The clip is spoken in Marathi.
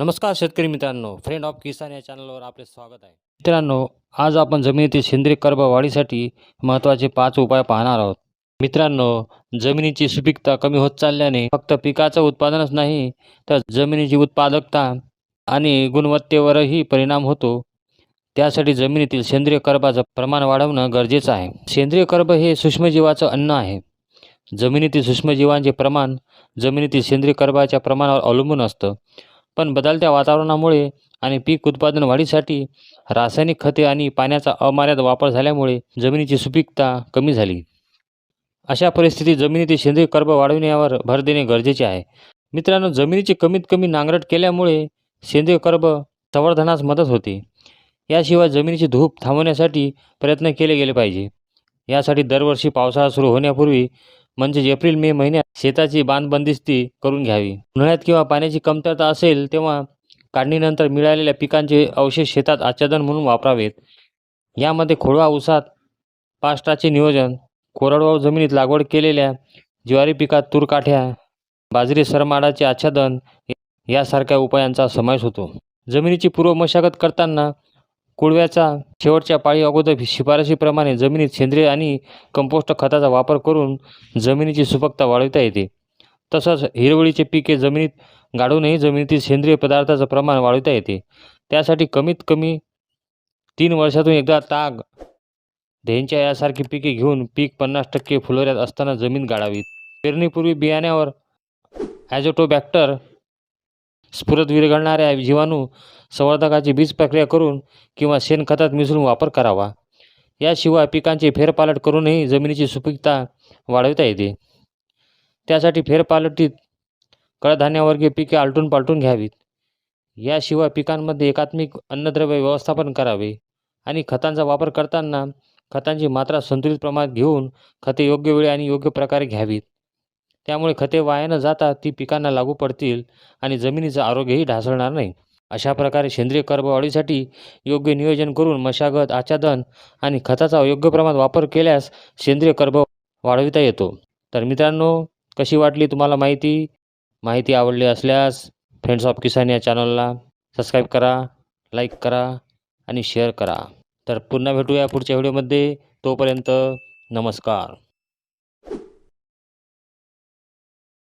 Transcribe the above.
नमस्कार शेतकरी मित्रांनो फ्रेंड ऑफ किसान या चॅनलवर आपले स्वागत आहे. मित्रांनो आज आपण जमिनीतील सेंद्रिय कर्ब वाढीसाठी महत्त्वाचे पाच उपाय पाहणार आहोत. मित्रांनो जमिनीची सुपीकता कमी होत चालल्याने फक्त पिकाचं उत्पादनच नाही तर जमिनीची उत्पादकता आणि गुणवत्तेवरही परिणाम होतो. त्यासाठी जमिनीतील सेंद्रिय कर्बाचं प्रमाण वाढवणं गरजेचं आहे. सेंद्रिय कर्ब हे सूक्ष्मजीवाचं अन्न आहे. जमिनीतील सूक्ष्मजीवांचे प्रमाण जमिनीतील सेंद्रिय कर्बाच्या प्रमाणावर अवलंबून असतं. पण बदलत्या वातावरणामुळे आणि पीक उत्पादन वाढीसाठी रासायनिक खते आणि पाण्याचा अमर्याद वापर झाल्यामुळे जमिनीची सुपीकता कमी झाली. अशा परिस्थितीत जमिनीतील सेंद्रिय कर्ब वाढविण्यावर भर देणे गरजेचे आहे. मित्रांनो जमिनीची कमीत कमी नांगरट केल्यामुळे सेंद्रिय कर्ब संवर्धनास मदत होते. याशिवाय जमिनीची धूप थांबवण्यासाठी प्रयत्न केले गेले पाहिजे. यासाठी दरवर्षी पावसाळा सुरू होण्यापूर्वी म्हणजेच एप्रिल मे महिन्यात शेताची बांधबंदिस्ती करून घ्यावी. उन्हाळ्यात किंवा पाण्याची कमतरता असेल तेव्हा काढणीनंतर मिळालेल्या पिकांचे अवशेष शेतात आच्छादन म्हणून वापरावेत. यामध्ये खोडवा उसात पाष्टाचे नियोजन कोरडवाहू जमिनीत लागवड केलेल्या ज्वारी पिकात तूरकाठ्या बाजरी सरमाडाचे आच्छादन यासारख्या उपायांचा समावेश होतो. जमिनीची पूर्व मशागत करताना कुळव्याचा शेवटच्या पाळी अगोदर शिफारशीप्रमाणे जमिनीत सेंद्रिय आणि कंपोस्ट खताचा वापर करून जमिनीची सुपकता वाढविता येते. तसंच हिरवळीचे पिके जमिनीत गाडूनही जमिनीतील सेंद्रिय पदार्थाचं प्रमाण वाढविता येते. त्यासाठी कमीत कमी तीन वर्षातून एकदा ताग ढेंच्या यासारखी पिके घेऊन पीक पन्नास टक्के फुलोऱ्यात असताना जमीन गाडावीत पेरणीपूर्वी बियाण्यावर ॲझोटोबॅक्टर स्फुरत विरघळणाऱ्या जीवाणू संवर्धकाची बीज प्रक्रिया करून किंवा शेणखतात मिसळून वापर करावा. याशिवाय पिकांचे फेरपालट करूनही जमिनीची सुपीकता वाढवता येते. त्यासाठी फेरपालटीत कडधान्यावर्गीय पिके आलटून पालटून घ्यावीत. याशिवाय पिकांमध्ये एकात्मिक अन्नद्रव्य व्यवस्थापन करावे आणि खतांचा वापर करताना खतांची मात्रा संतुलित प्रमाणात घेऊन खते योग्य वेळी आणि योग्य प्रकारे घ्यावीत. त्यामुळे खते वाया न जाता ती पिकांना लागू पडतील आणि जमिनीचं आरोग्यही ढासळणार नाही. अशा प्रकारे सेंद्रिय कर्बवाढीसाठी योग्य नियोजन करून मशागत आच्छादन आणि खताचा योग्य प्रमाणात वापर केल्यास सेंद्रिय कर्ब वाढविता येतो. तर मित्रांनो कशी वाटली तुम्हाला माहिती? माहिती आवडली असल्यास फ्रेंड्स ऑफ किसान या चॅनलला सबस्क्राईब करा लाईक करा आणि शेअर करा. तर पुन्हा भेटूया पुढच्या व्हिडिओमध्ये तोपर्यंत नमस्कार.